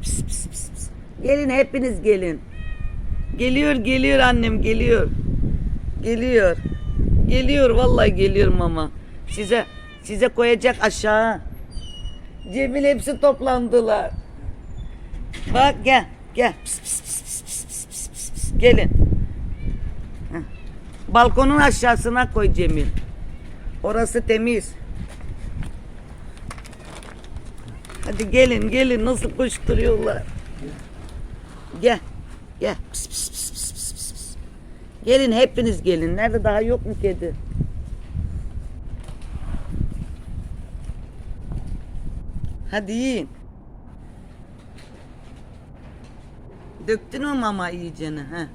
pis, pis, pis, pis. Gelin hepiniz gelin. Geliyor geliyor annem geliyor. Geliyor. Geliyor vallahi geliyor mama. Size size koyacak aşağı. Cemil hepsi toplandılar. Bak gel gel. Pis, pis, pis, pis, pis, pis, pis, pis. Gelin. Heh. Balkonun aşağısına koy Cemil. Orası temiz. Hadi gelin gelin nasıl koşturuyorlar. Gel. Gel. Pis, pis, pis, pis, pis, pis. Gelin hepiniz gelin. Nerede daha yok mu kedi? Hadi yiyin. Döktün mü mama iyicene? He.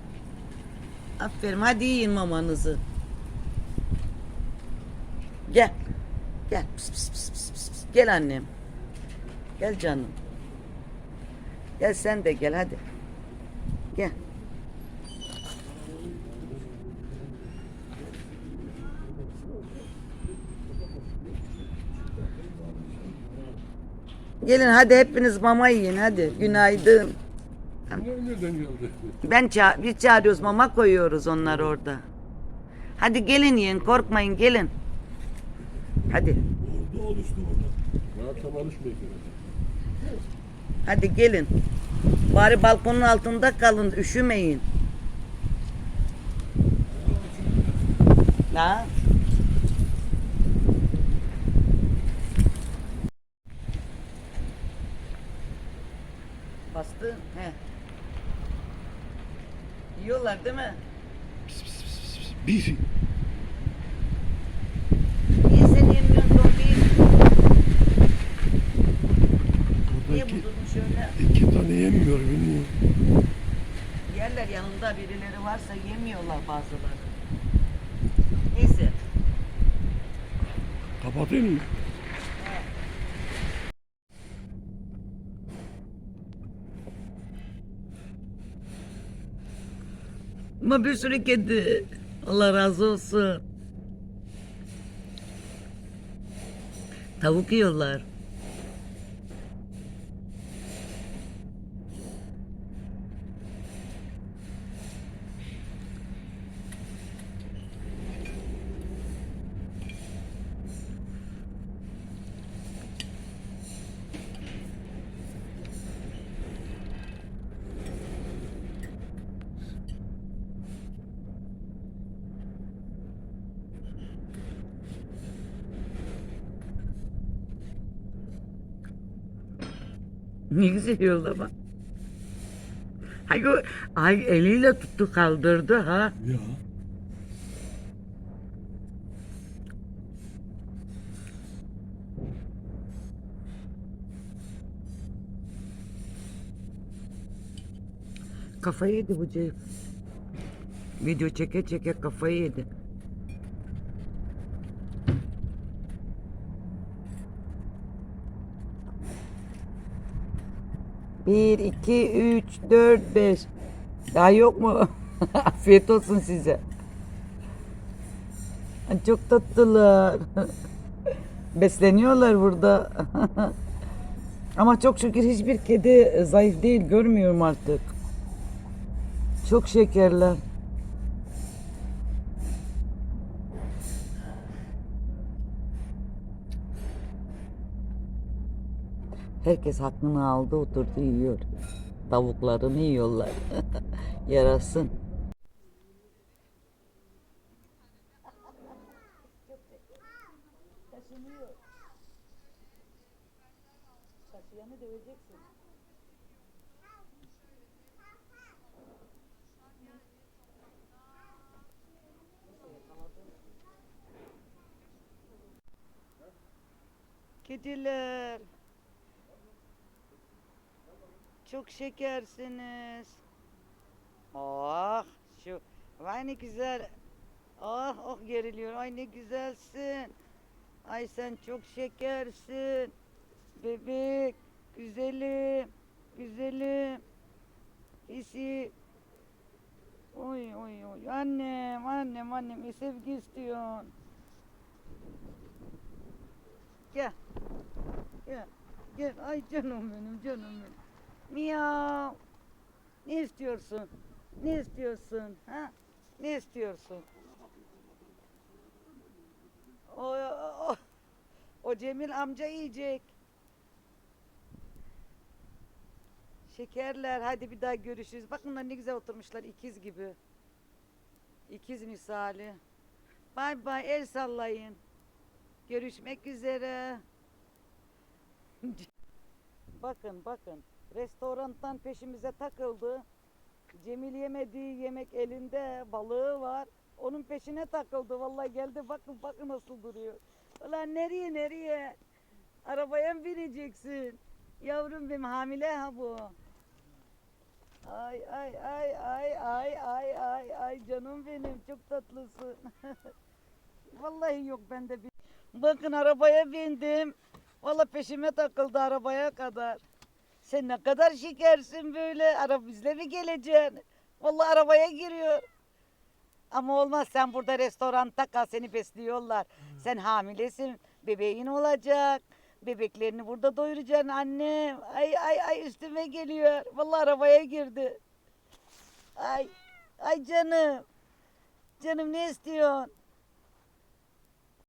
Aferin hadi yiyin mamanızı. Gel. Gel. Pis, pis, pis, pis, pis. Gel annem. Gel canım. Gel sen de gel hadi. Gel. Gelin hadi hepiniz mama yiyin hadi. Günaydın. Ben ça biz çağırıyoruz mama koyuyoruz onlar orada. Hadi gelin yiyin korkmayın gelin. Hadi. Orada oluştu burada. Rahattan alışmıyor ki. Hadi gelin. Bari balkonun altında kalın üşümeyin. Ha? Bastı. He. Yiyorlar değil mi? Bir. İki tane yemiyor bilmiyorum. Yerler yanında birileri varsa yemiyorlar bazıları. Neyse. Kapatayım mı? Ama bir sürü kedi. Allah razı olsun. Tavuk yiyorlar. Ne güzel bak. Ay, o- ay eliyle tuttu kaldırdı ha. Ya. Kafayı yedi bu Ceyf. Video çeke çeke kafayı yedi. Bir, iki, üç, dört, beş. Daha yok mu? Afiyet olsun size. Çok tatlılar. Besleniyorlar burada. Ama çok şükür hiçbir kedi zayıf değil görmüyorum artık. Çok şekerler. Herkes hakkını aldı oturdu yiyor. Tavuklarını yiyorlar. Yarasın. Kediler. Çok şekersiniz. Oh şu vay ne güzel. Ah oh geriliyor. Ay ne güzelsin. Ay sen çok şekersin. Bebek, güzelim, güzelim. Pisi. Oy oy oy. Annem, annem, annem. E, sevgi istiyorsun. Gel. Gel. Gel. Ay canım benim, canım benim. Miyav. Ne istiyorsun? Ne istiyorsun? Ha? Ne istiyorsun? O, o, o Cemil amca yiyecek. Şekerler hadi bir daha görüşürüz. Bakın bunlar ne güzel oturmuşlar ikiz gibi. İkiz misali. Bay bay el sallayın. Görüşmek üzere. bakın bakın. Restorandan peşimize takıldı. Cemil yemediği yemek elinde balığı var. Onun peşine takıldı. Vallahi geldi bakın bakın nasıl duruyor. Ulan nereye nereye? Arabaya mı bineceksin? Yavrum benim hamile ha bu. Ay ay ay ay ay ay ay ay canım benim çok tatlısın. Vallahi yok bende bir. Bakın arabaya bindim. Vallahi peşime takıldı arabaya kadar. Sen ne kadar şekersin böyle. Araba bizle mi geleceksin? Vallahi arabaya giriyor. Ama olmaz sen burada restoranda kal seni besliyorlar. Sen hamilesin. Bebeğin olacak. Bebeklerini burada doyuracaksın annem. Ay ay ay üstüme geliyor. Vallahi arabaya girdi. Ay ay canım. Canım ne istiyorsun?